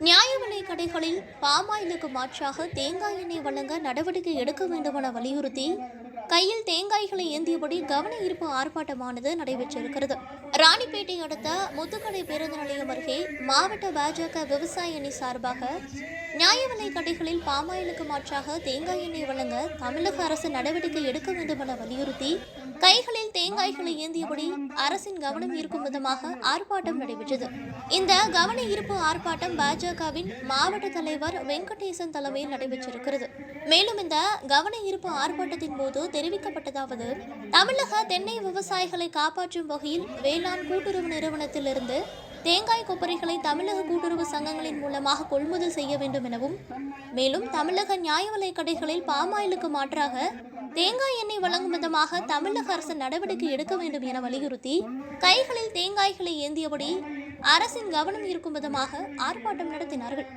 நியாய விலை கடைகளில் பாமாயிலுக்கு மாற்றாக தேங்காய் எண்ணெய் வழங்க நடவடிக்கை எடுக்க வேண்டுமென வலியுறுத்தி கையில் தேங்காய்களை ஏந்தியபடி கவன ஈர்ப்பு ஆர்ப்பாட்டமானது நடைபெற்றிருக்கிறது. ராணிப்பேட்டை அடுத்த முத்துக்கடை பேருந்து நிலையம் அருகே மாவட்ட பாஜக விவசாய அணி சார்பாக நியாய விலை கடைகளில் பாமாயிலுக்கு மாற்றாக தேங்காய் எண்ணெய் வழங்க தமிழக அரசு நடவடிக்கை எடுக்க வேண்டுமென வலியுறுத்தி கைகளில் தேங்காய்களை ஏந்தியபடி அரசின் கவனம் ஈர்க்கும் விதமாக ஆர்ப்பாட்டம் நடைபெற்றது. இந்த கவன ஈர்ப்பு ஆர்ப்பாட்டம் பாஜகவின் மாவட்ட தலைவர் வெங்கடேசன் தலைமையில் நடைபெற்றிருக்கிறது. மேலும் இந்த கவன ஈர்ப்பு ஆர்ப்பாட்டத்தின் போது தெரிவிக்கப்பட்டதாவது. தமிழக தென்னை விவசாயிகளை காப்பாற்றும் வகையில் வேளாண் கூட்டுறவு நிறுவனத்திலிருந்து தேங்காய் கொப்பரைகளை தமிழக கூட்டுறவு சங்கங்களின் மூலமாக கொள்முதல் செய்ய வேண்டும் எனவும் மேலும் தமிழக நியாய விலைக் கடைகளில் பாமாயிலுக்கு மாற்றாக தேங்காய் எண்ணெய் வழங்கும் விதமாக தமிழக அரசு நடவடிக்கை எடுக்க வேண்டும் என வலியுறுத்தி கைகளில் தேங்காய்களை ஏந்தியபடி அரசின் கவனம் ஈர்க்கும் விதமாக ஆர்ப்பாட்டம் நடத்தினார்கள்.